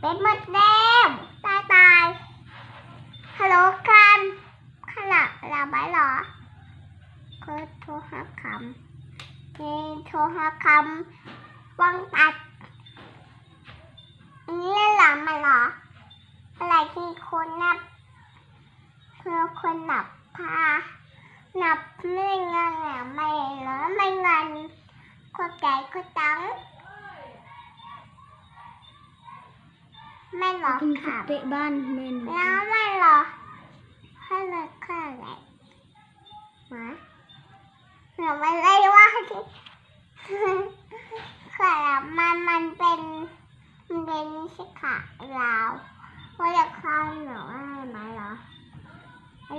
เป็นหมดแล้วตายตายฮัลโหลกันขนาดเราไม่หรอก็โทรหาคำนี่โทรหาคำวังตัดอันนี้เล่นหลังมาหรอ อะไรที่คนนับเพื่อคนนับพานับไม่เงินอะไม่เหรอไม่เงินคนแก่คนตัง ไม่หรอกคุณค่ะเตะบ้านแม่นแล้วไม่หรอให้เลยแค่ไหนมาหนูไม่ได้ว่าที่ค่ะมันมันเป็นมันเป็นชิขาลาวว่าอยากเข้าหนูว่าไหมเหรอ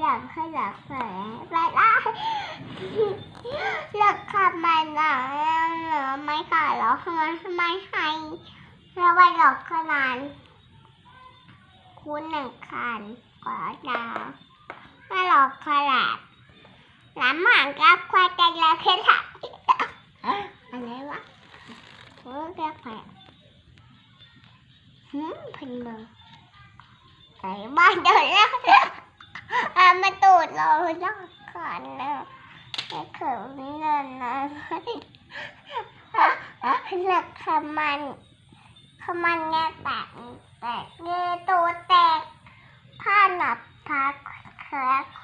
อยากให้อยากเผยไปได้อยากขับมันหน่อยเหรอไม่ค่ะเหรอทำไมไม่ให้แล้วไปหลอกขนาด คุณหนึ่งคันขอดาวไม่หลอกขลาดหลานหมางกับควายใจแล้วเพชรอะไรวะเออเรียกใครหืมพันเลยไอ้บ้านเดินแล้วอามาตูดเรายอดขันเลยไอ้เขินเงินนะหลักคำมันคำมันแง่แตกแตกเงยตัวแตกผ้าหนั บผ้าแคร์ใจ